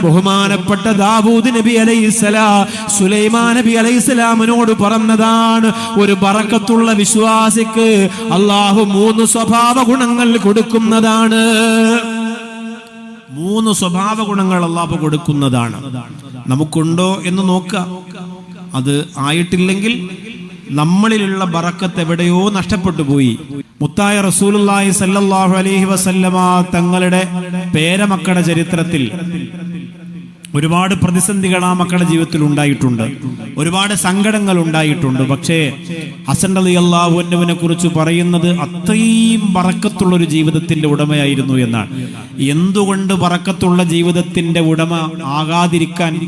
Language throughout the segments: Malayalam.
ബഹുമാനപ്പെട്ട ദാവൂദ് നബി അലൈസലാ സുലൈമാൻ നബി അലൈഹിസ്സലാമിനോട് പറഞ്ഞതാണ് ഒരു ബറക്കത്തുള്ള വിശ്വാസിക്ക് അള്ളാഹു മൂന്ന് സ്വഭാവ ഗുണങ്ങൾ കൊടുക്കുന്നതാണ്. മൂന്ന് സ്വഭാവ ഗുണങ്ങൾ അള്ളാഹു കൊടുക്കുന്നതാണ്. നമുക്കുണ്ടോ എന്ന് നോക്കുക. അത് ആയിട്ടില്ലെങ്കിൽ നമ്മളിലുള്ള ബറക്കത്ത് എവിടെയോ നഷ്ടപ്പെട്ടു പോയി. മുത്തായ റസൂലുള്ളാഹി സല്ലല്ലാഹു അലൈഹി വസല്ലമ തങ്ങളുടെ പേരമക്കട ചരിത്രത്തിൽ ഒരുപാട് പ്രതിസന്ധികൾ ആ മക്കളുടെ ജീവിതത്തിൽ ഉണ്ടായിട്ടുണ്ട്. ഒരുപാട് സങ്കടങ്ങൾ ഉണ്ടായിട്ടുണ്ട്. പക്ഷേ ഹസൻ അലി അള്ളാഹുവിനെ കുറിച്ച് പറയുന്നത് അത്രയും പറക്കത്തുള്ള ഒരു ജീവിതത്തിന്റെ ഉടമയായിരുന്നു എന്നാണ്. എന്തുകൊണ്ട് പറക്കത്തുള്ള ജീവിതത്തിന്റെ ഉടമ ആകാതിരിക്കാൻ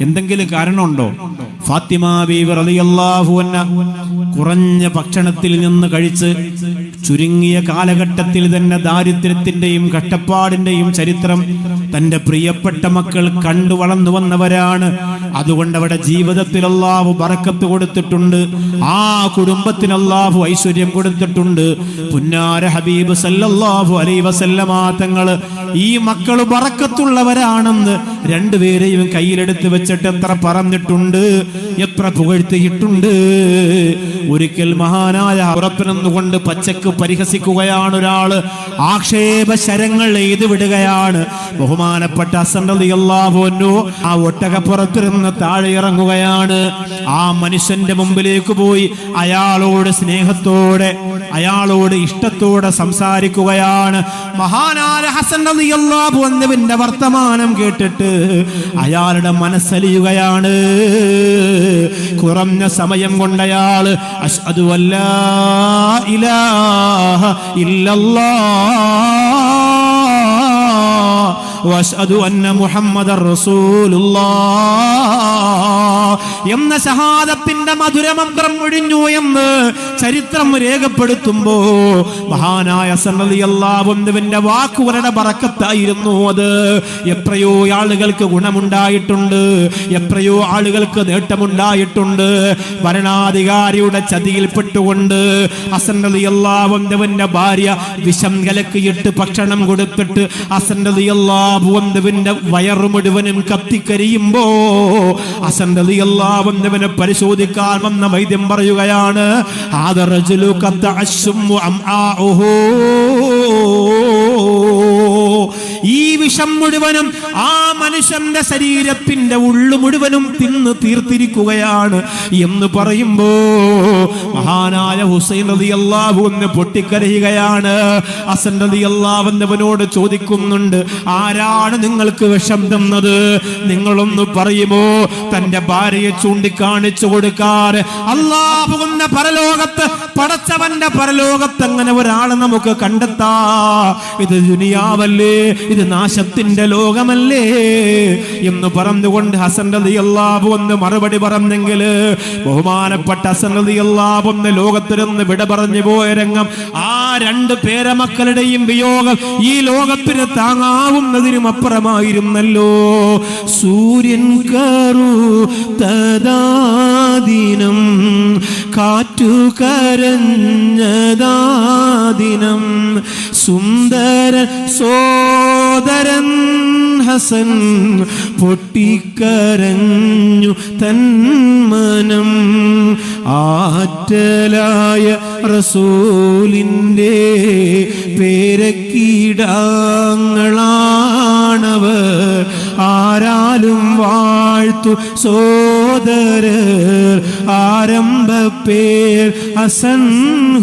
എന്തെങ്കിലും കാരണമുണ്ടോ? ഫാത്തിമ ബീവി അലി അള്ളാഹുവന്ന കുറഞ്ഞ ഭക്ഷണത്തിൽ നിന്ന് കഴിച്ച് ചുരുങ്ങിയ കാലഘട്ടത്തിൽ തന്നെ ദാരിദ്ര്യത്തിന്റെയും കട്ടപ്പാടിന്റെയും ചരിത്രം തന്റെ പ്രിയപ്പെട്ട മക്കൾ കണ്ടു വളർന്നു വന്നവരാണ്. അതുകൊണ്ട് അവിടെ ജീവിതത്തിൽ അള്ളാഹു ബറക്കത്ത് കൊടുത്തിട്ടുണ്ട്. ആ കുടുംബത്തിന് അള്ളാഹു ഐശ്വര്യം കൊടുത്തിട്ടുണ്ട്. പുന്നാര ഹബീബ് സല്ലല്ലാഹു അലൈ വസല്ലമാ തങ്ങൾ ഈ മക്കൾ ബറക്കത്തുള്ളവരാണെന്ന് രണ്ടുപേരെയും കയ്യിലെടുത്ത് വെച്ചിട്ട് എത്ര പറഞ്ഞിട്ടുണ്ട് എത്ര പുകഴ്ത്തിയിട്ടുണ്ട്. ഒരിക്കൽ മഹാനായ ഉറപ്പിനെന്നുകൊണ്ട് പച്ചക്ക് പരിഹസിക്കുകയാണ് ഒരാൾ. ആക്ഷേപ ശരങ്ങൾ എഴുതി വിടുകയാണ്. ബഹുമാനപ്പെട്ട അസന്തതിയല്ലാപോന്നു ആ ഒട്ടകപ്പുറത്തിരുന്ന് താഴെ ഇറങ്ങുകയാണ്. ആ മനുഷ്യന്റെ മുമ്പിലേക്ക് പോയി അയാളോട് സ്നേഹത്തോടെ അയാളോട് ഇഷ്ടത്തോടെ സംസാരിക്കുകയാണ്. മഹാനായ ഹസൻ റളിയല്ലാഹു അൻഹുവിന്റെ വർത്തമാനം കേട്ടിട്ട് അയാളുടെ മനസ്സലിയുകയാണ്. കുറഞ്ഞ സമയം കൊണ്ട് അയാൾ അഷ്ഹദു അല്ലാ ഇലാഹ ഇല്ലല്ലാഹ് വഅഷ്ഹദു അന്ന മുഹമ്മദർ റസൂലുള്ളാഹ് എന്ന ഷഹാദത്തിന്റെ മധുരമന്ത്രം ഒഴിഞ്ഞു എന്ന് ചരിത്രം രേഖപ്പെടുത്തുമ്പോ മഹാനായ സന്നദ്ധിയല്ലാവുന്നവന്റെ വാക്കുകളുടെ പറക്കത്തായിരുന്നു അത്. എത്രയോ ആളുകൾക്ക് ഗുണമുണ്ടായിട്ടുണ്ട് എത്രയോ ആളുകൾക്ക് നേട്ടമുണ്ടായിട്ടുണ്ട്. ഭരണാധികാരിയുടെ ചതിയിൽപ്പെട്ടുകൊണ്ട് അസന്നതിയല്ലാവുന്നവന്റെ ഭാര്യ വിഷം കലക്കിയിട്ട് ഭക്ഷണം കൊടുത്തിട്ട് അസന്നതിയല്ലാവുന്നവന്റെ വയറു മുഴുവനും കത്തിക്കരിയുമ്പോ അസന്തതി അസന്നതിയല്ലാവുന്നവനെ പരിശോധിക്കാൻ വന്ന വൈദ്യം പറയുകയാണ് ആദറജുലു കത്ത അശ്വം ഈ വിഷം മുഴുവനും ആ മനുഷ്യന്റെ ശരീരത്തിന്റെ ഉള്ളു മുഴുവനും തിന്ന് തീർത്തിരിക്കുകയാണ് എന്ന് പറയുമ്പോ മഹാനായ ഹുസൈൻ റതി അള്ളാഹു എന്ന് പൊട്ടിക്കരയുകയാണ്. അസൻ റതി അള്ളാഹുന്നവനോട് ചോദിക്കുന്നുണ്ട് ആരാണ് നിങ്ങൾക്ക് വിഷം തന്നത്? നിങ്ങളൊന്ന് പറയുമോ? തന്റെ ഭാര്യയെ ചൂണ്ടിക്കാണിച്ചു കൊടുക്കാറ് അള്ളാഹുന്ന പരലോകത്ത് പടച്ചവന്റെ പരലോകത്ത് അങ്ങനെ ഒരാളെ നമുക്ക് കണ്ടെത്താ. ഇത് ദുനിയാവല്ലേ? ഇത് നാശത്തിന്റെ ലോകമല്ലേ എന്ന് പറഞ്ഞുകൊണ്ട് ഹസൻ റതി ഒന്ന് മറുപടി പറഞ്ഞെങ്കിൽ ബഹുമാനപ്പെട്ട ഹസൻ റതി ഒന്ന് ലോകത്തിലൊന്ന് വിട പറഞ്ഞു പോയ രംഗം ആ രണ്ട് പേരമക്കളുടെയും വിയോഗം ഈ ലോകത്തിന് താങ്ങാവുന്നതിനും അപ്പുറമായിരുന്നല്ലോ. സൂര്യൻ കറു തദാദിനം കരഞ്ഞതാദിനം സുന്ദര സോദരൻ ഹസൻ പൊട്ടിക്കരഞ്ഞു തന്മനം ആറ്റലായ റസൂലിന്റെ പേരക്കീടാങ്ങളാണവർ. ആരാലും വാഴ്ത്തു സോദരർ ആരംഭ പേർ അസൻ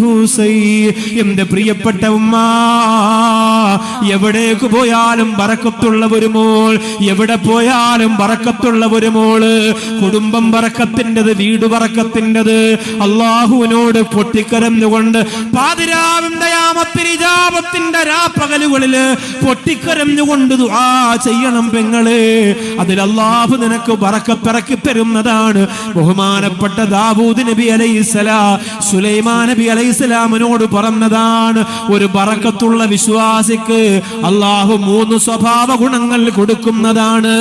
ഹുസൈ എന്റെ പ്രിയപ്പെട്ട ഉമ്മ എവിടേക്ക് പോയാലും പറക്കത്തുള്ള ഒരു മോൾ. എവിടെ പോയാലും പറക്കത്തുള്ള ഒരു മോൾ കുടുംബം പറക്കത്തിന്റെത് വീട് പറക്കത്തിന്റെത് അള്ളാഹുവിനോട് പൊട്ടിക്കരഞ്ഞുകൊണ്ട് പാതിരാവിന്റെ രാപ്പകലുകളിൽ പൊട്ടിക്കരഞ്ഞുകൊണ്ട് ചെയ്യണം പെങ്ങളെ. അതിൽ അള്ളാഹു നിനക്ക് പറക്കപ്പിറക്കി തരുന്നതാണ് ബഹുമാനപ്പെട്ട ദാവൂദ് നബി അലൈഹിസ്സലാ സുലൈമാൻ നബി അലൈഹിസ്സലാമിനോട് പറഞ്ഞതാണ് ഒരു പറക്കത്തുള്ള വിശ്വാസിക്ക് അള്ളാഹു മൂന്ന് സ്വഭാവ ഗുണങ്ങൾ കൊടുക്കുന്നതാണ്.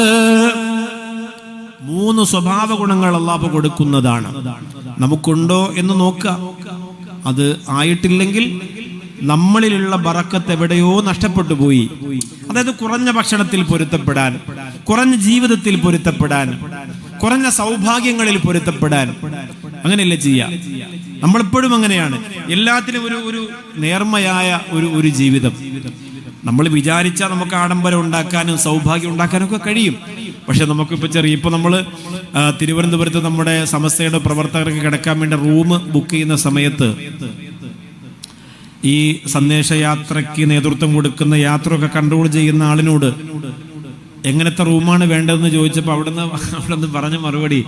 മൂന്ന് സ്വഭാവ ഗുണങ്ങൾ അള്ളാഹു കൊടുക്കുന്നതാണ്. നമുക്കുണ്ടോ എന്ന് നോക്കുക. അത് ആയിട്ടില്ലെങ്കിൽ നമ്മളിലുള്ള ബറക്കത്ത് എവിടെയോ നഷ്ടപ്പെട്ടു പോയി. അതായത് കുറഞ്ഞ ഭക്ഷണത്തിൽ പൊരുത്തപ്പെടാൻ കുറഞ്ഞ ജീവിതത്തിൽ പൊരുത്തപ്പെടാൻ കുറഞ്ഞ സൗഭാഗ്യങ്ങളിൽ പൊരുത്തപ്പെടാൻ അങ്ങനെയല്ലേ ചെയ്യാം? നമ്മളെപ്പോഴും അങ്ങനെയാണ്. എല്ലാത്തിനും ഒരു ഒരു നേർമയായ ഒരു ഒരു ജീവിതം. നമ്മൾ വിചാരിച്ചാൽ നമുക്ക് ആഡംബരം ഉണ്ടാക്കാനും സൗഭാഗ്യം ഉണ്ടാക്കാനും ഒക്കെ കഴിയും. പക്ഷെ നമുക്കിപ്പോൾ ചെറിയ ഇപ്പോൾ നമ്മൾ തിരുവനന്തപുരത്ത് നമ്മുടെ സമസ്തയുടെ പ്രവർത്തകർക്ക് കിടക്കാൻ വേണ്ടി റൂം ബുക്ക് ചെയ്യുന്ന സമയത്ത് ഈ സന്ദേശയാത്രയ്ക്ക് നേതൃത്വം കൊടുക്കുന്ന യാത്രയൊക്കെ കൺട്രോൾ ചെയ്യുന്ന ആളിനോട് എങ്ങനത്തെ റൂമാണ് വേണ്ടതെന്ന് ചോദിച്ചപ്പോൾ അവിടുന്ന് അവിടുന്ന് പറഞ്ഞ മറുപടി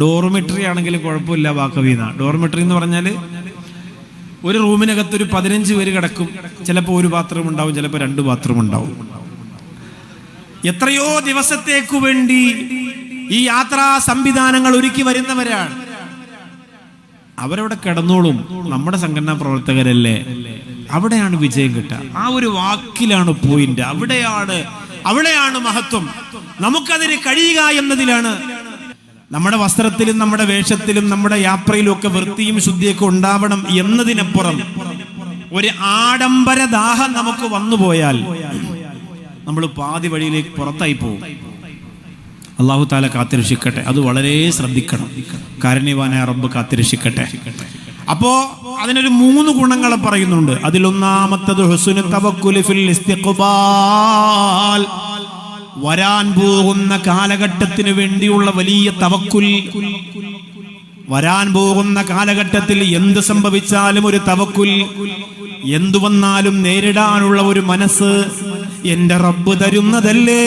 ഡോർമെട്രി ആണെങ്കിലും കുഴപ്പമില്ല വാക്കവീന ഡോർമെട്രി എന്ന് പറഞ്ഞാൽ ഒരു റൂമിനകത്ത് ഒരു പതിനഞ്ച് പേര് കിടക്കും. ചിലപ്പോൾ ഒരു ബാത്റൂം ഉണ്ടാവും ചിലപ്പോൾ രണ്ട് ബാത്റൂം ഉണ്ടാവും. എത്രയോ ദിവസത്തേക്കു വേണ്ടി ഈ യാത്രാ സംവിധാനങ്ങൾ ഒരുക്കി വരുന്നവരാണ്. അവരവിടെ കിടന്നോളും. നമ്മുടെ സംഘടനാ പ്രവർത്തകരല്ലേ? അവിടെയാണ് വിജയം കിട്ടുക. ആ ഒരു വാക്കിലാണ് പോയിന്റ് അവിടെയാണ് അവിടെയാണ് മഹത്വം. നമുക്കതിന് കഴിയുക എന്നതിലാണ്. നമ്മുടെ വസ്ത്രത്തിലും നമ്മുടെ വേഷത്തിലും നമ്മുടെ യാത്രയിലും ഒക്കെ വൃത്തിയും ശുദ്ധിയൊക്കെ ഉണ്ടാവണം എന്നതിനപ്പുറം ഒരു ആഡംബര ദാഹം നമുക്ക് വന്നുപോയാൽ നമ്മൾ പാതി വഴിയിലേക്ക് പുറത്തായി പോകും അള്ളാഹു താല കാത്തിരക്ഷിക്കട്ടെ. അത് വളരെ ശ്രദ്ധിക്കണം. കാരുണ്യവാനായ റബ്ബ് കാത്തിരക്ഷിക്കട്ടെ. അപ്പോ അതിനൊരു മൂന്ന് ഗുണങ്ങൾ പറയുന്നുണ്ട്. അതിലൊന്നാമത്തത് ഹുസ്നു തവക്കുലി ഫിൽ ഇസ്തിഖ്ബാൽ. വരാൻ പോകുന്ന കാലഘട്ടത്തിന് വേണ്ടിയുള്ള വലിയ തവക്കുൽ. വരാൻ പോകുന്ന കാലഘട്ടത്തിൽ എന്ത് സംഭവിച്ചാലും ഒരു തവക്കുൽ. എന്തു വന്നാലും നേരിടാനുള്ള ഒരു മനസ്സ് എന്റെ റബ്ബ് തരുന്നതല്ലേ?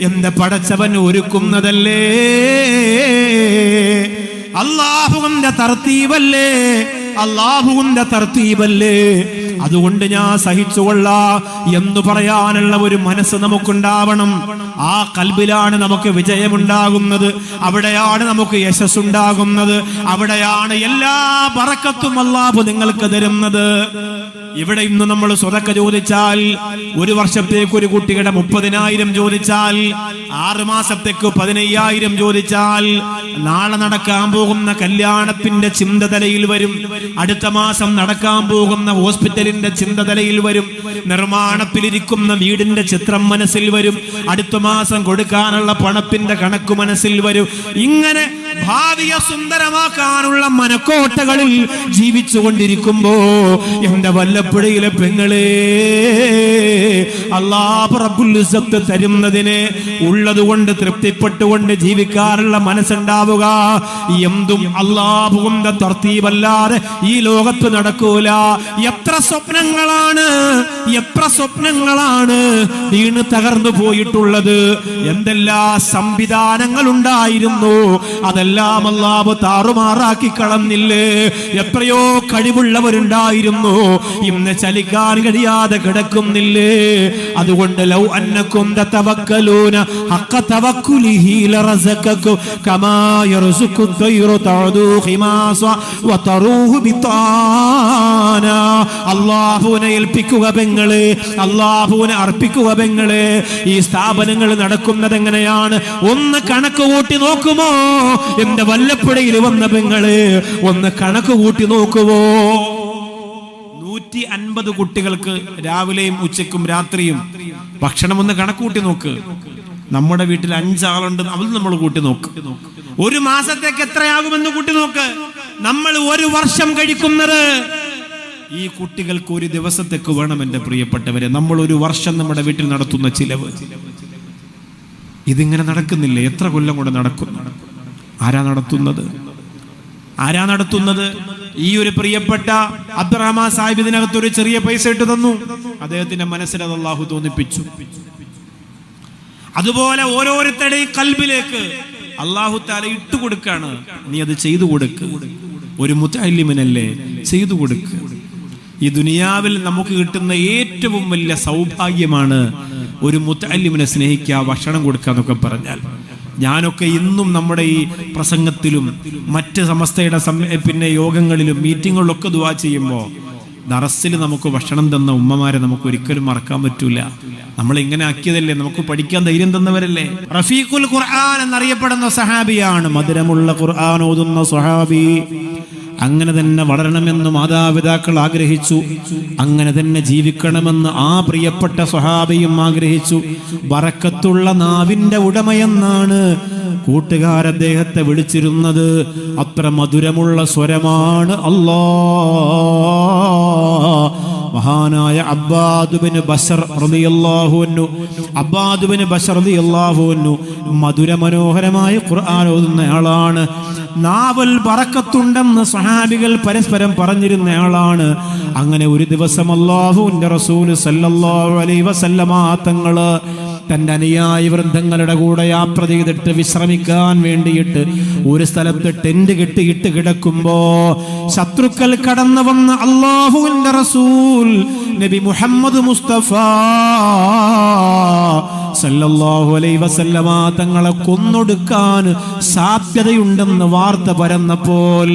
എന്റെ പടച്ചവൻ ഒരുക്കുന്നതല്ലേ? അള്ളാഹുവിന്റെ തർത്തീവല്ലേ അള്ളാഹുവിന്റെ തർത്തീവല്ലേ അതുകൊണ്ട് ഞാൻ സഹിച്ചുകൊള്ളാ എന്ന് പറയാനുള്ള ഒരു മനസ്സ് നമുക്കുണ്ടാവണം. ആ കൽബിലാണ് നമുക്ക് വിജയമുണ്ടാകുന്നത്. അവിടെയാണ് നമുക്ക് യശസ്സുണ്ടാകുന്നത്. അവിടെയാണ് എല്ലാ പറക്കത്തും അള്ളാഹു നിങ്ങൾക്ക് തരുന്നത്. ഇവിടെ ഇന്ന് നമ്മൾ സ്വതക്ക ചോദിച്ചാൽ ഒരു വർഷത്തേക്ക് ഒരു കുട്ടിയുടെ മുപ്പതിനായിരം ചോദിച്ചാൽ ആറ് മാസത്തേക്ക് പതിനയ്യായിരം ചോദിച്ചാൽ നാളെ നടക്കാൻ പോകുന്ന കല്യാണത്തിന്റെ ചിന്ത തലയിൽ വരും. അടുത്ത മാസം നടക്കാൻ പോകുന്ന ഹോസ്പിറ്റലിന്റെ ചിന്തതലയിൽ വരും. നിർമ്മാണത്തിലിരിക്കുന്ന വീടിന്റെ ചിത്രം മനസ്സിൽ വരും. അടുത്ത മാസം കൊടുക്കാനുള്ള പണത്തിന്റെ കണക്ക് മനസ്സിൽ വരും. ഇങ്ങനെ ഭാവിയെ സുന്ദരമാക്കാനുള്ള മനക്കോട്ടകളിൽ ജീവിച്ചുകൊണ്ടിരിക്കുമ്പോ എന്റെ വല്ലപ്പുഴയിലെ പെങ്ങളെ അള്ളാഹ് റബ്ബുൽ ഇസ്സത്ത് തരുന്നതിന് ഉള്ളതുകൊണ്ട് തൃപ്തിപ്പെട്ടുകൊണ്ട് ജീവിക്കാറുള്ള മനസ്സുണ്ടാവുക. എന്തും അള്ളാഹുവിന്റെ തർത്തീവല്ലാതെ ഈ ലോകത്ത് നടക്കൂല. എത്ര സ്വപ്നങ്ങളാണ് എത്ര സ്വപ്നങ്ങളാണ് വീണ് തകർന്നു പോയിട്ടുള്ളത്. എന്തെല്ലാ സംവിധാനങ്ങൾ ഉണ്ടായിരുന്നു അതെല്ലാം അള്ളാഹ് താറുമാറാക്കി കളന്നില്ലേ എത്രയോ കഴിവുള്ളവരുണ്ടായിരുന്നു. ഇന്ന് ചലിക്കാൻ കഴിയാതെ കിടക്കുന്നില്ലേ? അതുകൊണ്ട് ലൗ അന്നക്കും തവക്കലൂന ഹഖ തവക്കുലിഹി ലറസക്കക്കും കമാ യർസുക്കു ദൈറു തഅദു ഖിമാസ വതറൂഹു ബിതാന. അല്ലാഹുവിനെ ഏൽപ്പിക്കുക പെങ്ങളെ അല്ലാഹുവിനെ അർപ്പിക്കുക പെങ്ങളെ. ഈ സ്ഥാപനങ്ങൾ നടക്കുന്നത് എങ്ങനെയാണ്? ഒന്ന് കണക്ക് കൂട്ടി നോക്കുമോ? എന്റെ വല്ലപ്പുഴയിൽ വന്ന പെങ്ങൾ ഒന്ന് കണക്ക് കൂട്ടി നോക്കുമോ നൂറ്റി അൻപത് കുട്ടികൾക്ക് രാവിലെയും ഉച്ചയ്ക്കും രാത്രിയും ഭക്ഷണം ഒന്ന് കണക്കൂട്ടി നോക്ക്. നമ്മുടെ വീട്ടിൽ അഞ്ചാളുണ്ട് അത് നമ്മൾ കൂട്ടി നോക്ക്. ഒരു മാസത്തേക്ക് എത്രയാകുമെന്ന് കൂട്ടി നോക്ക്. നമ്മൾ ഒരു വർഷം കഴിക്കുന്നത് ഈ കുട്ടികൾക്ക് ഒരു ദിവസത്തേക്ക് വേണം എന്റെ പ്രിയപ്പെട്ടവരെ. നമ്മൾ ഒരു വർഷം നമ്മുടെ വീട്ടിൽ നടത്തുന്ന ചിലവ്. ഇതിങ്ങനെ നടക്കുന്നില്ല? എത്ര കൊല്ലം കൂടെ നടക്കും? ആരാ നടത്തുന്നത്? ആരാ നടത്തുന്നത്? ഈ ഒരു പ്രിയപ്പെട്ട അബ്ദുറഹ്മാൻ സാഹിബ് ഇതിനകത്ത് ഒരു ചെറിയ പൈസ ഇട്ട് തന്നു. അദ്ദേഹത്തിന്റെ മനസ്സിൽ അത് അള്ളാഹു തോന്നിപ്പിച്ചു. അതുപോലെ ഓരോരുത്തരുടെയും കൽബിലേക്ക് അള്ളാഹു താല ഇട്ടു കൊടുക്കാണ്. നീ അത് ചെയ്തു കൊടുക്ക്. ഒരു മുത്തല്ലിമനല്ലേ ചെയ്തു കൊടുക്ക്. ഈ ദുനിയാവിൽ നമുക്ക് കിട്ടുന്ന ഏറ്റവും വലിയ സൗഭാഗ്യമാണ് ഒരു മുത്തല്ലിമിനെ സ്നേഹിക്കുക ഭക്ഷണം കൊടുക്കുക എന്നൊക്കെ പറഞ്ഞാൽ. ഞാനൊക്കെ ഇന്നും നമ്മുടെ ഈ പ്രസംഗത്തിലും മറ്റ് സമസ്തയുടെ പിന്നെ യോഗങ്ങളിലും മീറ്റിങ്ങുകളിലൊക്കെ ദുവാ ചെയ്യുമ്പോൾ ദറസിൽ നമുക്ക് ഭക്ഷണം തന്ന ഉമ്മമാരെ നമുക്ക് ഒരിക്കലും മറക്കാൻ പറ്റൂല. നമ്മൾ ഇങ്ങനെ ആക്കിയതല്ലേ? നമുക്ക് പഠിക്കാൻ ധൈര്യം തന്നവരല്ലേ? റഫീഖുൽ ഖുർആൻ എന്നറിയപ്പെടുന്ന സഹാബിയാണ്. മധുരമുള്ള ഖുർആൻ ഓതുന്ന സഹാബി. അങ്ങനെ തന്നെ വളരണമെന്ന് മാതാപിതാക്കൾ ആഗ്രഹിച്ചു. അങ്ങനെ തന്നെ ജീവിക്കണമെന്ന് ആ പ്രിയപ്പെട്ട സ്വഹാബിയും ആഗ്രഹിച്ചു. വറക്കത്തുള്ള നാവിന്റെ ഉടമയെന്നാണ് കൂട്ടുകാർ അദ്ദേഹത്തെ വിളിച്ചിരുന്നത്. അത്ര മധുരമുള്ള സ്വരമാണ് അല്ലാ മഹാനായ അബ്ബാദുബിന് ബഷർ റതിയല്ലാഹുവന്നു അബ്ബാദുബിന് ബഷർ റതിയല്ലാഹുവന്നു മധുര മനോഹരമായ ഖുർആൻ ഓതുന്നയാളാണ്. നാവൽ പറക്കത്തുണ്ടെന്ന് സഹാബികൾ പരസ്പരം പറഞ്ഞിരുന്നയാളാണ്. അങ്ങനെ ഒരു ദിവസം അള്ളാഹുവിന്റെ റസൂൽ സല്ലല്ലാഹു അലൈഹി വസല്ലമ തങ്ങൾ തന്റെ അനുയായി വൃദ്ധങ്ങളുടെ കൂടെ യാത്ര ചെയ്തിട്ട് വിശ്രമിക്കാൻ വേണ്ടിയിട്ട് ഒരു സ്ഥലത്ത് ടെന്റ് കെട്ടിയിട്ട് കിടക്കുമ്പോ ശത്രുക്കൾ കടന്നു വന്ന അള്ളാഹുവിന്റെ റസൂൽ നബി മുഹമ്മദ് മുസ്തഫ സല്ലല്ലാഹു വസല്ലമ തങ്ങളെ കൊന്നൊടുക്കാൻ സാധ്യതയുണ്ടെന്ന് വാർത്ത പരന്നപ്പോൾ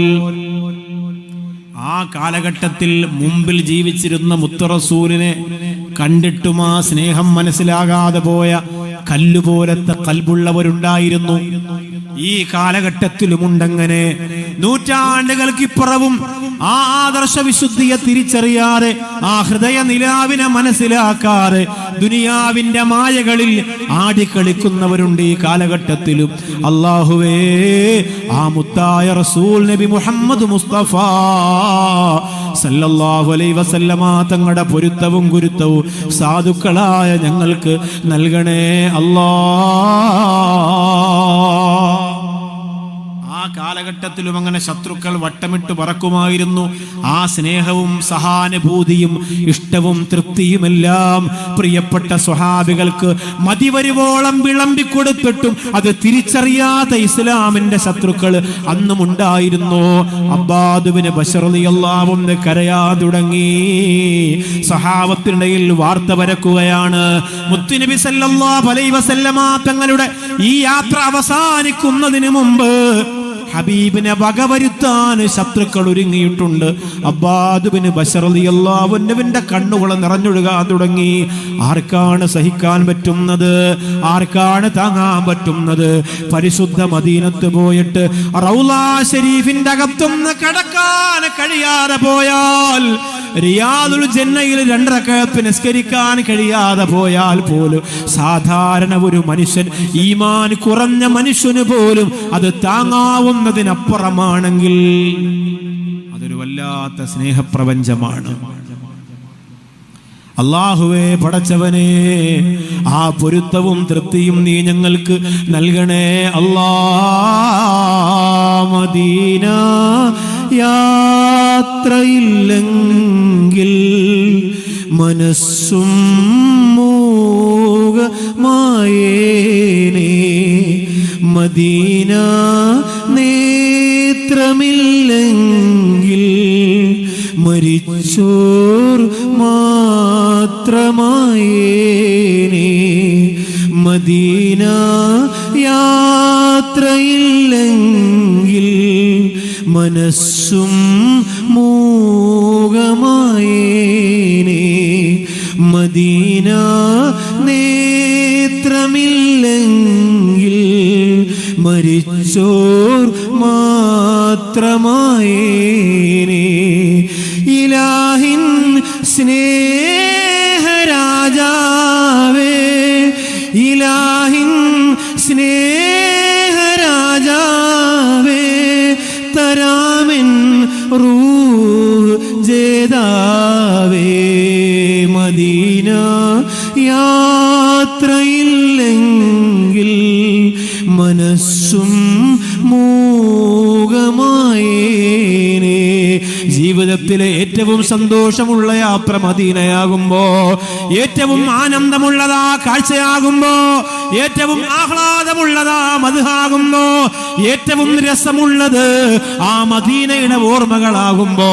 ആ കാലഘട്ടത്തിൽ മുമ്പിൽ ജീവിച്ചിരുന്ന മുത്തറസൂലിനെ കണ്ടിട്ടും ആ സ്നേഹം മനസ്സിലാകാതെ പോയ കല്ലുപോലത്തെ കൽബുള്ളവരുണ്ടായിരുന്നു ഈ കാലഘട്ടത്തിലുമുണ്ടങ്ങനെ നൂറ്റാണ്ടുകൾക്കിപ്പുറവും ആ ആദർശ വിശുദ്ധിയെ തിരിച്ചറിയാതെ ആ ഹൃദയ നിലാവിനെ മനസ്സിലാക്കാതെ ദുനിയാവിന്റെ മായകളിൽ ആടിക്കളിക്കുന്നവരുണ്ട് ഈ കാലഘട്ടത്തിലും. അള്ളാഹുവേ ആ മുത്തായ റസൂൽ നബി മുഹമ്മദ് മുസ്തഫ സല്ലല്ലാഹു വസല്ലമ തങ്ങളുടെ പൊരുത്തവും ഗുരുത്തവും സാധുക്കളായ ഞങ്ങൾക്ക് നൽകണേ അല്ലാ. കാലഘട്ടത്തിലും അങ്ങനെ ശത്രുക്കൾ വട്ടമിട്ട് പറക്കുമായിരുന്നു. ആ സ്നേഹവും സഹാനുഭൂതിയും ഇഷ്ടവും തൃപ്തിയുമെല്ലാം പ്രിയപ്പെട്ട സ്വഹാബികൾക്ക് മതിവരുവോളം വിളമ്പിക്കൊടുത്തിട്ടും അത് തിരിച്ചറിയാത്ത ഇസ്ലാമിന്റെ ശത്രുക്കൾ അന്നും ഉണ്ടായിരുന്നു അബ്ബാദുവിന് ബഷറിയല്ലാവും കരയാ തുടങ്ങി സഹാബത്തിനിടയിൽ വാർത്ത പരക്കുകയാണ്. മുത്തുനബി സല്ലല്ലാഹു അലൈഹി വസല്ലമ തങ്ങളുടെ ഈ യാത്ര അവസാനിക്കുന്നതിന് മുമ്പ് ഹബീബിനെ വകവരുത്താൻ ശത്രുക്കൾ ഒരുങ്ങിയിട്ടുണ്ട്. അബ്ബാദുബിന് ബഷറിയല്ലാവുന്നവിന്റെ കണ്ണുകൾ നിറഞ്ഞൊഴുകാൻ തുടങ്ങി. ആർക്കാണ് സഹിക്കാൻ പറ്റുന്നത്? ആർക്കാണ് താങ്ങാൻ പറ്റുന്നത്? പരിശുദ്ധ മദീനത്ത് പോയിട്ട് റൗലാ ഷെരീഫിന്റെ അകത്തുനിന്ന് കടക്കാൻ കഴിയാതെ പോയാൽ റിയാദുൽ ജന്നയിൽ രണ്ടരക്കത്ത് നിസ്കരിക്കാൻ കഴിയാതെ പോയാൽ പോലും സാധാരണ ഒരു മനുഷ്യൻ ഈമാൻ കുറഞ്ഞ മനുഷ്യന് പോലും അത് താങ്ങാവുന്നതിനപ്പുറമാണെങ്കിൽ അതൊരു വല്ലാത്ത സ്നേഹപ്രപഞ്ചമാണ്. അള്ളാഹുവേ പടച്ചവനെ ആ പൊരുത്തവും തൃപ്തിയും നീ ഞങ്ങൾക്ക് നൽകണേ. അല്ലാ മദീന യാത്രയില്ലെങ്കിൽ മനസ്സും മോകമായേനെ മദീന നേത്രമില്ലെങ്കിൽ മരിച്ചോർ മാത്രമായേനേ. മദീന യാത്രയില്ലെങ്കിൽ മനസ്സും മൂകമായേനേ മദീന നേത്രമില്ലെങ്കിൽ മരിച്ചോർ മാത്രമായേനെ. ഇലാഹിൻ സ്നേഹരാജാവേ യാത്രയില്ലെങ്കിൽ ഏറ്റവും സന്തോഷമുള്ള യാത്ര മദീനയാകുമ്പോ ഏറ്റവും ആനന്ദമുള്ളതാ കാഴ്ചയാകുമ്പോ ഏറ്റവും ആഹ്ലാദമുള്ളതാ മധുഹാകുമ്പോ ഏറ്റവും രസമുള്ളത് ആ മദീനയുടെ ഓർമ്മകളാകുമ്പോ.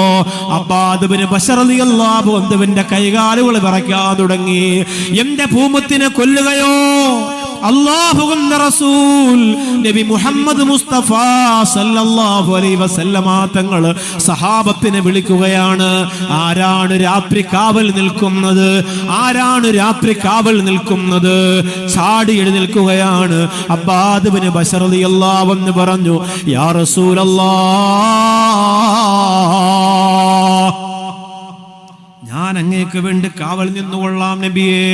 അബ്ബാദുബിന് ബഷറിയല്ലാബുവിന്റെ കൈകാലുകൾ വിറയ്ക്കാൻ തുടങ്ങി. എന്റെ ഭൂമത്തിനെ കൊല്ലുകയോ റസൂൽ നബി മുഹമ്മദ് മുസ്തഫ സല്ലല്ലാഹു അലൈഹി വസല്ലമ സഹാബത്തിനെ വിളിക്കുകയാണ്. ആരാണ് രാത്രി കാവൽ നിൽക്കുന്നത്? ആരാണ് രാത്രി കാവൽ നിൽക്കുന്നത്? ചാടി എഴുന്നേൽക്കുകയാണ്. അബ്ബാദുബിന് ബഷറളിയല്ലാഹു അൻഹു പറഞ്ഞു യാ റസൂലല്ലാഹ് ഞാൻ അങ്ങേക്ക് വേണ്ടി കാവൽ നിന്നുകൊള്ളാം നബിയെ.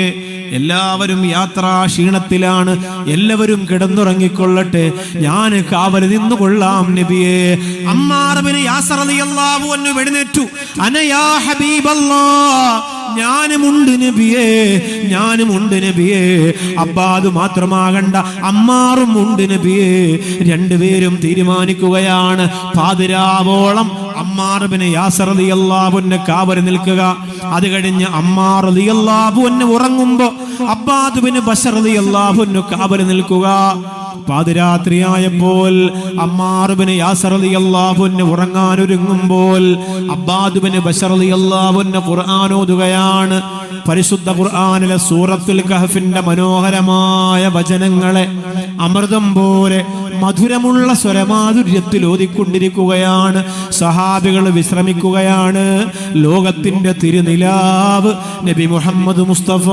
എല്ലാവരും യാത്രാ ക്ഷീണത്തിലാണ്. എല്ലാവരും കിടന്നുറങ്ങിക്കൊള്ളട്ടെ. ഞാൻ കാവൽ നിന്നുകൊള്ളാം നബിയെ. അമ്മാറബിന് യാസറിയല്ലാവു എന്ന് വെടിനേറ്റു. അനയാ ഹബീബല്ലാ. ഞാനുമുണ്ട് നബിയേ ഞാനുമുണ്ട് നബിയെ. അബ്ബാദ് മാത്രമാകണ്ട. അമ്മാറും ഉണ്ട് നബിയേ. രണ്ടുപേരും തീരുമാനിക്കുകയാണ്. പാതിരാവോളം അമ്മാറുബിന് യാസർ അള്ളാഹുവിന്റെ കാവര് നിൽക്കുക. അത് കഴിഞ്ഞ് അമ്മാർ അള്ളാഹുവിന് ഉറങ്ങുമ്പോ അബ്ബാദുബിന് ബഷർ അള്ളാഹുവിന് കാവര് നിൽക്കുക. പാതിരാത്രിയായപ്പോൾ അമ്മാറുബിന് ഉറങ്ങാൻ ഒരുങ്ങുമ്പോൾ അബ്ബാദുബിന് ഖുർആൻ ഓതുകയാണ്. പരിശുദ്ധ ഖുർആാനിലെ സൂറത്തുൽ കഹഫിന്റെ മനോഹരമായ വചനങ്ങളെ അമൃതം പോലെ മധുരമുള്ള സ്വരമാധുര്യത്തിൽ ഓതിക്കൊണ്ടിരിക്കുകയാണ്. സഹാബികൾ വിശ്രമിക്കുകയാണ്. ലോകത്തിന്റെ തിരുനിലാവ് നബി മുഹമ്മദ് മുസ്തഫ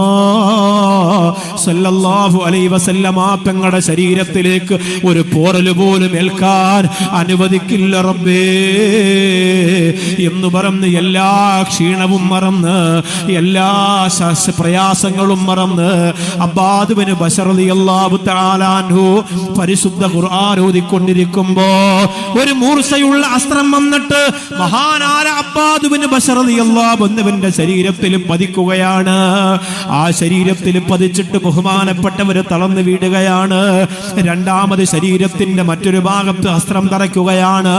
സല്ലല്ലാഹു അലൈ വസല്ലമ തങ്ങളുടെ ശരീരത്തിലേക്ക് ഒരു പോറൽ പോലും ഏൽക്കാൻ അനുവദിക്കില്ല റബ്ബേ എന്ന് പറഞ്ഞ് എല്ലാ ക്ഷീണവും മറന്ന് എല്ലാ പ്രയാസങ്ങളും മറന്ന് അബ്ബാദുബിന് ബഷറലി അള്ളാഹു താലാൻഹു പരിശുദ്ധ ഖുർആൻ ഒരു മൂർച്ചയുള്ള അസ്ത്രം വന്നിട്ട് മഹാനാര അബ്ബാദുബിന് ബഷറലി അള്ളാഹു ബന്ധുവിന്റെ ശരീരത്തിൽ പതിക്കുകയാണ്. ആ ശരീരത്തിൽ പതിച്ചിട്ട് ബഹുമാനപ്പെട്ടവര് തളർന്നു വീടുകയാണ് രണ്ടാമത് ശരീരത്തിന്റെ മറ്റൊരു ഭാഗത്ത് അസ്ത്രം തറയ്ക്കുകയാണ്.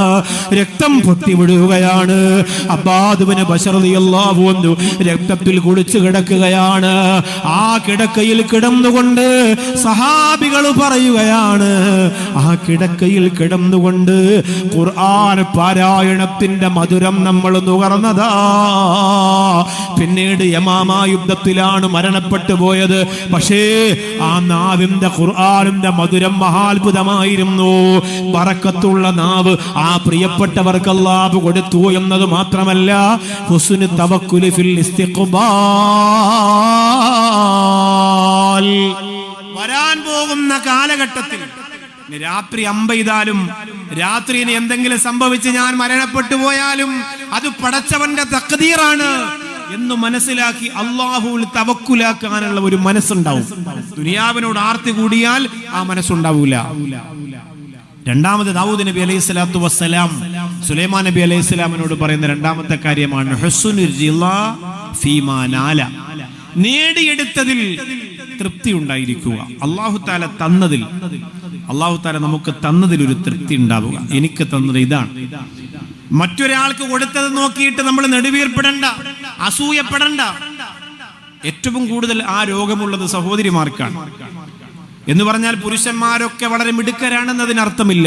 രക്തം പൊട്ടിവിടുകയാണ്. വിടുകയാണ് അബ്ബാദുബിന് ബഷറലി അള്ളാഹു രക്തത്തിൽ കുളിച്ചു കിടക്കുകയാണ്. ആ കിടക്കയിൽ കിടന്നുകൊണ്ട് സഹാബികൾ പറയുകയാണ്. ആ കിടക്കയിൽ കിടന്നുകൊണ്ട് ഖുർആൻ പാരായണത്തിന്റെ മധുരം നമ്മൾ നുകർന്നതാ. പിന്നീട് യമാമാ യുദ്ധത്തിലാണ് മരണപ്പെട്ടു പോയത്. പക്ഷേ ആ നാവിന്റെ ഖുർആാനിന്റെ മധുരം മഹാത്ഭുതമായിരുന്നു. പറക്കത്തുള്ള നാവ് ആ പ്രിയപ്പെട്ടവർക്ക് അല്ലാഹു കൊടുത്തു എന്നത് മാത്രമല്ല ഹുസ്നു തവക്കുലി ഫിൽ വരാൻ പോകുന്ന കാലഘട്ടത്തിൽ രാത്രി അമ്പെയ്താലും രാത്രി ഇനി എന്തെങ്കിലും സംഭവിച്ച് ഞാൻ മരണപ്പെട്ടു പോയാലും അത് പടച്ചവന്റെ തക്കതീറാണ് എന്ന് മനസ്സിലാക്കി അള്ളാഹുവിൽ തവക്കുലാക്കാനുള്ള ഒരു മനസ്സുണ്ടാവും. ദുനിയാവിനോട് ആർത്തി കൂടിയാൽ ആ മനസ്സുണ്ടാവൂല. രണ്ടാമത് ദാവൂദ് നബി അലൈഹി സ്വലാത്തു വസ്സലാം സുലൈമാൻ നബി അലൈഹി സ്വലാമിനോട് പറയുന്ന രണ്ടാമത്തെ കാര്യമാണ് ഹുസ്നുർ ജില്ലാ ഫീമാ നാല നേടിയെടുത്തതിൽ തൃപ്തി ഉണ്ടായിരിക്കുക. അള്ളാഹു താല തന്നതിൽ അള്ളാഹു താല നമുക്ക് തന്നതിൽ ഒരു തൃപ്തി ഉണ്ടാവുക. എനിക്ക് തന്നത് ഇതാണ്. മറ്റൊരാൾക്ക് കൊടുത്തത് നോക്കിയിട്ട് നമ്മൾ നെടുവീർപ്പെടണ്ട അസൂയപ്പെടണ്ട. ഏറ്റവും കൂടുതൽ ആ രോഗമുള്ളത് സഹോദരിമാർക്കാണ്. എന്ന് പറഞ്ഞാൽ പുരുഷന്മാരൊക്കെ വളരെ മിടുക്കരാണെന്ന് അതിനർത്ഥമില്ല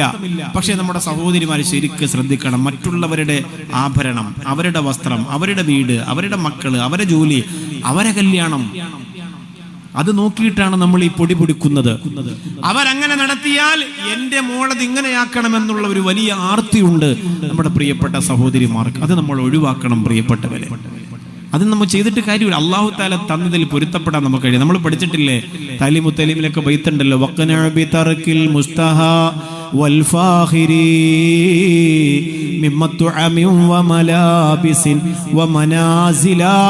പക്ഷേ നമ്മുടെ സഹോദരിമാർ ശരിക്ക് ശ്രദ്ധിക്കണം. മറ്റുള്ളവരുടെ ആഭരണം അവരുടെ വസ്ത്രം അവരുടെ വീട് അവരുടെ മക്കൾ അവരെ ജോലി അവരെ കല്യാണം അത് നോക്കിയിട്ടാണ് നമ്മൾ ഈ പൊടി പൊടിക്കുന്നത്. അവരങ്ങനെ നടത്തിയാൽ എന്റെ മോളത് ഇങ്ങനെയാക്കണമെന്നുള്ള ഒരു വലിയ ആർത്തിയുണ്ട് നമ്മുടെ പ്രിയപ്പെട്ട സഹോദരിമാർക്ക്. അത് നമ്മൾ ഒഴിവാക്കണം പ്രിയപ്പെട്ടവരെ. അത് നമ്മൾ ചെയ്തിട്ട് കാര്യമില്ല അള്ളാഹു താല തന്നതിൽ പൊരുത്തപ്പെടാൻ നമുക്ക് കഴിയും നമ്മൾ പഠിച്ചിട്ടില്ലേ തലിമു തലീമിലൊക്കെ ബൈത്തുണ്ടല്ലോ വക്കനബി തറക്കിൽ മുസ്തഹ والفاخري مما طعم وملابس ومنازلا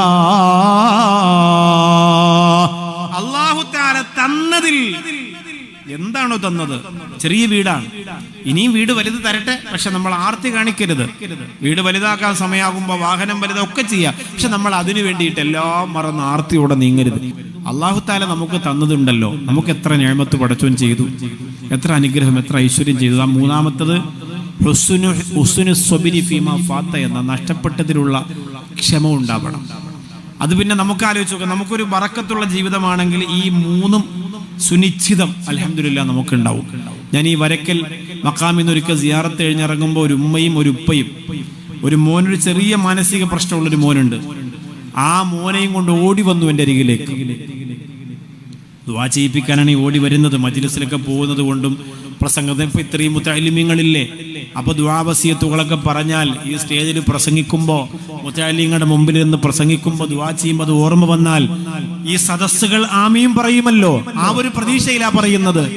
അള്ളാഹു താല തന്നതിൽ എന്താണോ തന്നത് ചെറിയ വീടാണ് ഇനിയും വീട് വലുത് തരട്ടെ പക്ഷെ നമ്മൾ ആർത്തി കാണിക്കരുത്. വീട് വലുതാക്കാൻ സമയമാകുമ്പോൾ വാഹനം വലുതൊക്കെ ചെയ്യാം. പക്ഷെ നമ്മൾ അതിനു വേണ്ടിയിട്ട് എല്ലാം മറന്ന് ആർത്തിയോടെ നീങ്ങരുത്. അള്ളാഹു താല നമുക്ക് തന്നതുണ്ടല്ലോ. നമുക്ക് എത്ര ഞാമത്ത് പടച്ചോൻ ചെയ്തു. എത്ര അനുഗ്രഹം എത്ര ഐശ്വര്യം ചെയ്തു. ആ മൂന്നാമത്തത് ഹുസ്നു ഹുസ്നു സ്വബിരി ഫീമ ഫാത്ത എന്ന നഷ്ടപ്പെട്ടതിലുള്ള ക്ഷമ ഉണ്ടാവണം. അത് പിന്നെ നമുക്ക് ആലോചിച്ച് നോക്കാം നമുക്കൊരു വറക്കത്തുള്ള ജീവിതമാണെങ്കിൽ ഈ മൂന്നും സുനിശ്ചിതം അലഹമില്ല നമുക്കുണ്ടാവും. ഞാൻ ഈ വരക്കൽ മക്കാമിന്ന് ഒരിക്കൽ സിയാറത്ത് എഴുന്നിറങ്ങുമ്പോൾ ഒരു ഉമ്മയും ഒരു ഉപ്പയും ഒരു മോനൊരു ചെറിയ മാനസിക പ്രശ്നമുള്ളൊരു മോനുണ്ട്. ആ മോനെയും കൊണ്ട് ഓടി വന്നു എന്റെ അരികിലേക്ക്. ദുവാ ചെയ്യിപ്പിക്കാനാണ് ഈ ഓടി വരുന്നത് മജിലസിലൊക്കെ പോകുന്നത് കൊണ്ടും പ്രസംഗത്തിന് ഇപ്പൊ ഇത്രയും മുത്താലിമ്യങ്ങളില്ലേ അപ്പൊ ദ്വാവസീയത്തുകളൊക്കെ പറഞ്ഞാൽ ഈ സ്റ്റേജിൽ പ്രസംഗിക്കുമ്പോൾ മുത്തലിങ്ങളുടെ മുമ്പിൽ നിന്ന് പ്രസംഗിക്കുമ്പോൾ ദ്വാ ചെയ്യുമ്പോൾ അത് ഓർമ്മ വന്നാൽ ഈ സദസ്സുകൾ ആമയും പറയുമല്ലോ. ആ ഒരു പ്രതീക്ഷയിലാ പറയുന്നത്.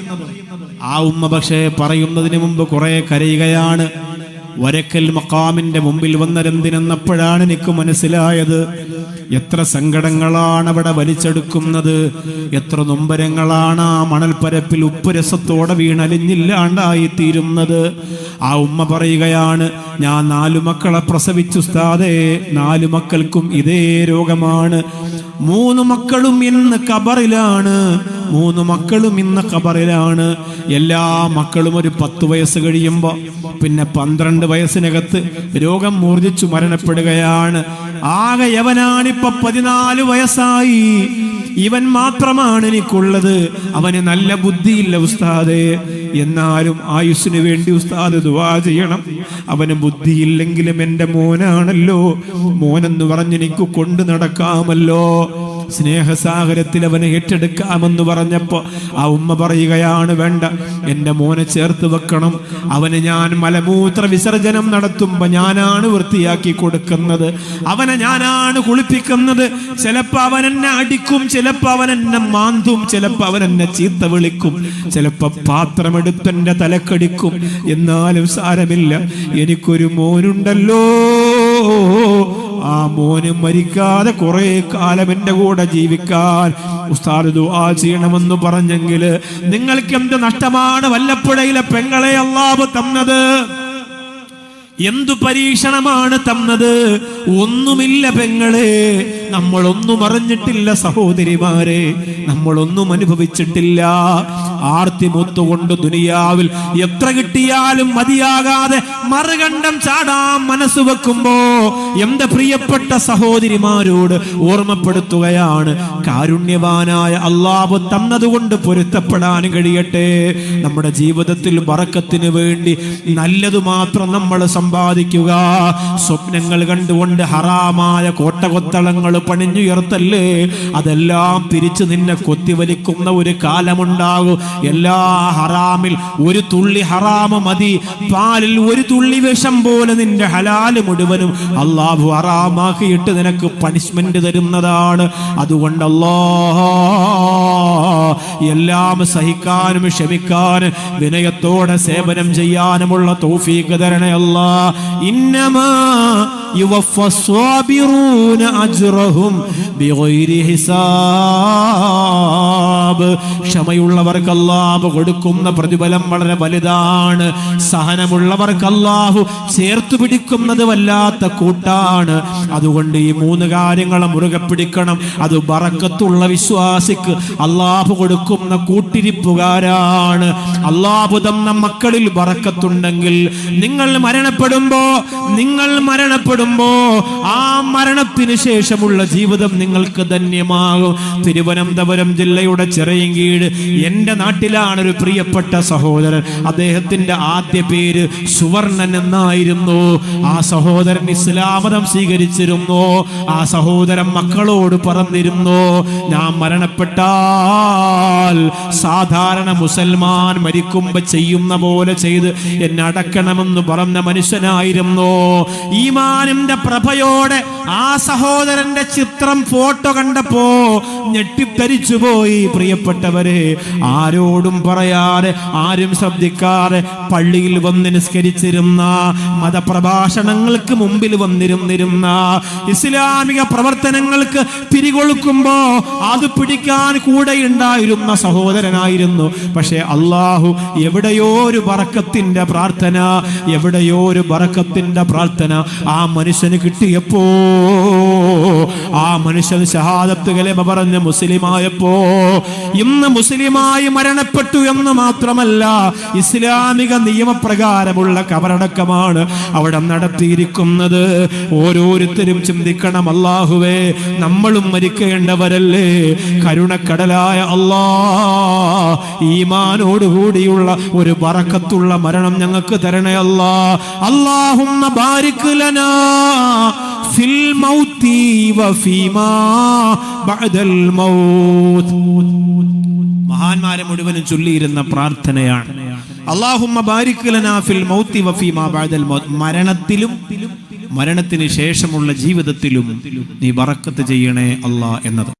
ആ ഉമ്മ പക്ഷേ പറയുന്നതിന് മുമ്പ് കുറെ കരയുകയാണ്. വരക്കൽ മക്കാമിന്റെ മുമ്പിൽ വന്നരെന്തിനെന്നപ്പോഴാണ് എനിക്ക് മനസ്സിലായത്. എത്ര സങ്കടങ്ങളാണ് അവിടെ വലിച്ചെടുക്കുന്നത്. എത്ര നൊമ്പരങ്ങളാണ് ആ മണൽപ്പരപ്പിൽ ഉപ്പുരസത്തോടെ വീണലിഞ്ഞില്ലാണ്ടായി തീരുന്നത് ആ ഉമ്മ പറയുകയാണ് ഞാൻ നാലു മക്കളെ പ്രസവിച്ചു സ്ഥാതേ നാലു മക്കൾക്കും ഇതേ രോഗമാണ്. മൂന്ന് മക്കളും ഇന്ന് കബറിലാണ് മൂന്ന് മക്കളും ഇന്ന് കബറിലാണ് എല്ലാ മക്കളും ഒരു പത്ത് വയസ്സ് കഴിയുമ്പോൾ പിന്നെ പന്ത്രണ്ട് വയസ്സിനകത്ത് രോഗം മൂർജിച്ചു മരണപ്പെടുകയാണ്. ആകെ യവനാണിപ്പോ പതിനാല് വയസ്സായി. ഇവൻ മാത്രമാണ് എനിക്കുള്ളത്. അവന് നല്ല ബുദ്ധിയില്ല ഉസ്താദേ. എന്നാലും ആയുസ്സിന് വേണ്ടി ഉസ്താദ് ദുവാ ചെയ്യണം. അവന് ബുദ്ധിയില്ലെങ്കിലും എന്റെ മോനാണല്ലോ. മോനെന്ന് പറഞ്ഞ് എനിക്ക് കൊണ്ടു നടക്കാമല്ലോ. സ്നേഹസാഗരത്തിൽ അവനെ ഏറ്റെടുക്കാമെന്ന് പറഞ്ഞപ്പോ ആ ഉമ്മ പറയുകയാണ് വേണ്ട എന്റെ മോനെ ചേർത്ത് വെക്കണം. അവന് ഞാൻ മലമൂത്ര വിസർജനം നടത്തുമ്പോ ഞാനാണ് വൃത്തിയാക്കി കൊടുക്കുന്നത്. അവനെ ഞാനാണ് കുളിപ്പിക്കുന്നത്. ചിലപ്പോ അവൻ എന്നെ അടിക്കും ചിലപ്പോ അവൻ എന്നെ മാന്തും ചിലപ്പോ അവൻ എന്നെ ചീത്ത വിളിക്കും. ചിലപ്പോ പാത്രമെടുത്തെന്റെ തലക്കടിക്കും. എന്നാലും സാരമില്ല എനിക്കൊരു മോനുണ്ടല്ലോ. ആ മോന് മരിക്കാതെ കുറെ കാലം എന്റെ കൂടെ ജീവിക്കാൻ ഉസ്താദ് ദുആ ചെയ്യണമെന്ന് പറഞ്ഞെങ്കിൽ നിങ്ങൾക്ക് എന്ത് നഷ്ടമാണ് വല്ലപ്പുഴയിലെ പെങ്ങളെ അള്ളാബ് തന്നത്? എന്തു പരീക്ഷണമാണ് തന്നത്? ഒന്നുമില്ല പെങ്ങളെ. നമ്മളൊന്നും അറിഞ്ഞിട്ടില്ല സഹോദരിമാരെ. നമ്മളൊന്നും അനുഭവിച്ചിട്ടില്ല. ആർത്തി മുത്തുകൊണ്ട് ദുനിയാവിൽ എത്ര കിട്ടിയാലും മതിയാകാതെ മറുകണ്ഠം ചാടാൻ മനസ്സ് വെക്കുമ്പോ എന്റെ പ്രിയപ്പെട്ട സഹോദരിമാരോട് ഓർമ്മപ്പെടുത്തുകയാണ് കാരുണ്യവാനായ അള്ളാഹു തന്നതുകൊണ്ട് പൊരുത്തപ്പെടാൻ കഴിയട്ടെ. നമ്മുടെ ജീവിതത്തിൽ വറക്കത്തിന് വേണ്ടി നല്ലത് മാത്രം നമ്മൾ സമ്പാദിക്കുക. സ്വപ്നങ്ങൾ കണ്ടുകൊണ്ട് ഹറാമായ കോട്ടകൊത്തളങ്ങൾ പണിഞ്ഞുയർത്തല്ലേ? അതെല്ലാം തിരിച്ചു നിന്നെ കൊത്തിവലിക്കുന്ന ഒരു കാലമുണ്ടാകും. എല്ലാ ഹറാമിൽ ഒരു തുള്ളി ഹറാമ മതി. പാലിൽ ഒരു തുള്ളി വിഷം പോലെ നിന്റെ ഹലാൽ മുഴുവനും അള്ളാഹു ഹറാമാക്കിയിട്ട് നിനക്ക് പണിഷ്മെന്റ് തരുന്നതാണ്. അതുകൊണ്ട് അല്ലാ എല്ലാം സഹിക്കാനും ക്ഷമിക്കാനും വിനയത്തോടെ സേവനം ചെയ്യാനുമുള്ള തോഫീക്ക് തരണയല്ല. ഇന്നമാ യുവഫ أجورهم بغير حساب. ഹിസാബ്. ക്ഷമയുള്ളവർക്ക് അല്ലാഹു കൊടുക്കുന്ന പ്രതിഫലം വളരെ വലുതാണ്. സഹനമുള്ളവർക്ക് അല്ലാഹു ചേർത്തു പിടിക്കുന്നത് വല്ലാത്ത കൂട്ടാണ്. അതുകൊണ്ട് ഈ മൂന്ന് കാര്യങ്ങളെ മുറുകെ പിടിക്കണം. അത് ബറക്കത്തുള്ള വിശ്വാസിക്ക് അള്ളാഹു കൊടുക്കുന്ന കൂട്ടിരിപ്പുകാരാണ്. അള്ളാഹുതം തന്ന മക്കളിൽ ബറക്കത്തുണ്ടെങ്കിൽ നിങ്ങൾ മരണപ്പെടുമ്പോ നിങ്ങൾ മരണപ്പെടുമ്പോ ആ മരണത്തിന് ശേഷമുള്ള ജീവിതം നിങ്ങൾക്ക് ധന്യമാകും. തിരുവനന്തപുരം ജില്ലയുടെ ചെറിയങ്കീട് എന്റെ നാട്ടിലാണ് ഒരു പ്രിയപ്പെട്ട സഹോദരൻ. അദ്ദേഹത്തിന്റെ ആദ്യ പേര് സുവർണൻ എന്നായിരുന്നു. ആ സഹോദരൻ ഇസ്ലാമതം സ്വീകരിച്ചിരുന്നു. ആ സഹോദരൻ മക്കളോട് പറഞ്ഞിരുന്നു ഞാൻ മരണപ്പെട്ടാൽ സാധാരണ മുസൽമാൻ മരിക്കുമ്പോ ചെയ്യുന്ന പോലെ ചെയ്ത് എന്നെ അടക്കണമെന്ന് പറഞ്ഞ മനുഷ്യനായിരുന്നു. ഈമാനിന്റെ പ്രഭയോടെ ആ സഹോദരന്റെ ചിത്രം ഫോട്ടോ കണ്ടപ്പോ ഞെട്ടിത്തരിച്ചു പോയി പ്രിയപ്പെട്ടവരെ ആരോടും പറയാതെ ആരും ശ്രദ്ധിക്കാതെ പള്ളിയിൽ വന്ന് നിസ്കരിച്ചിരുന്ന മതപ്രഭാഷണങ്ങൾക്ക് മുമ്പിൽ വന്നിരുന്നിരുന്ന ഇസ്ലാമിക പ്രവർത്തനങ്ങൾക്ക് തിരികൊളുക്കുമ്പോ അത് പിടിക്കാൻ കൂടെ ഉണ്ടായിരുന്ന സഹോദരനായിരുന്നു. പക്ഷെ അള്ളാഹു എവിടെയോ ഒരു ബറക്കത്തിന്റെ പ്രാർത്ഥന എവിടെയോ ഒരു ബറക്കത്തിന്റെ പ്രാർത്ഥന ആ മനുഷ്യന് കിട്ടിയപ്പോ ആ മനുഷ്യൻ ഷഹാദത്ത് കലമ പറഞ്ഞ് മുസ്ലിമായപ്പോ ഇന്ന് മുസ്ലിമായി മരണപ്പെട്ടു എന്ന് മാത്രമല്ല ഇസ്ലാമിക നിയമപ്രകാരമുള്ള കബറടക്കമാണ് അവിടെ നടത്തിയിരിക്കുന്നത്. ഓരോരുത്തരും ചിന്തിക്കണം അള്ളാഹുവേ നമ്മളും മരിക്കേണ്ടവരല്ലേ? കരുണക്കടലായ അള്ളാ ഈമാനോടുകൂടിയുള്ള ഒരു ബറക്കത്തുള്ള മരണം ഞങ്ങൾക്ക് തരണേ അല്ലാ അള്ളാഹുമ്മ ബാരിക് ലനാ. ഫിൽ മൗതി വഫീമാ ബഅദൽ മൗത്ത്. മഹാന്മാരെ മുഴുവനും ചൊല്ലിയിരുന്ന പ്രാർത്ഥനയാണ്. അള്ളാഹുമ്മ ബാരിക്കലനാ ഫിൽ മൗത്തി വഫീമാ ബഅദൽ മൗത്ത്. മരണത്തിലും മരണത്തിന് ശേഷമുള്ള ജീവിതത്തിലും നീ ബറക്കത്ത് ചെയ്യണേ അല്ലാ എന്നത്.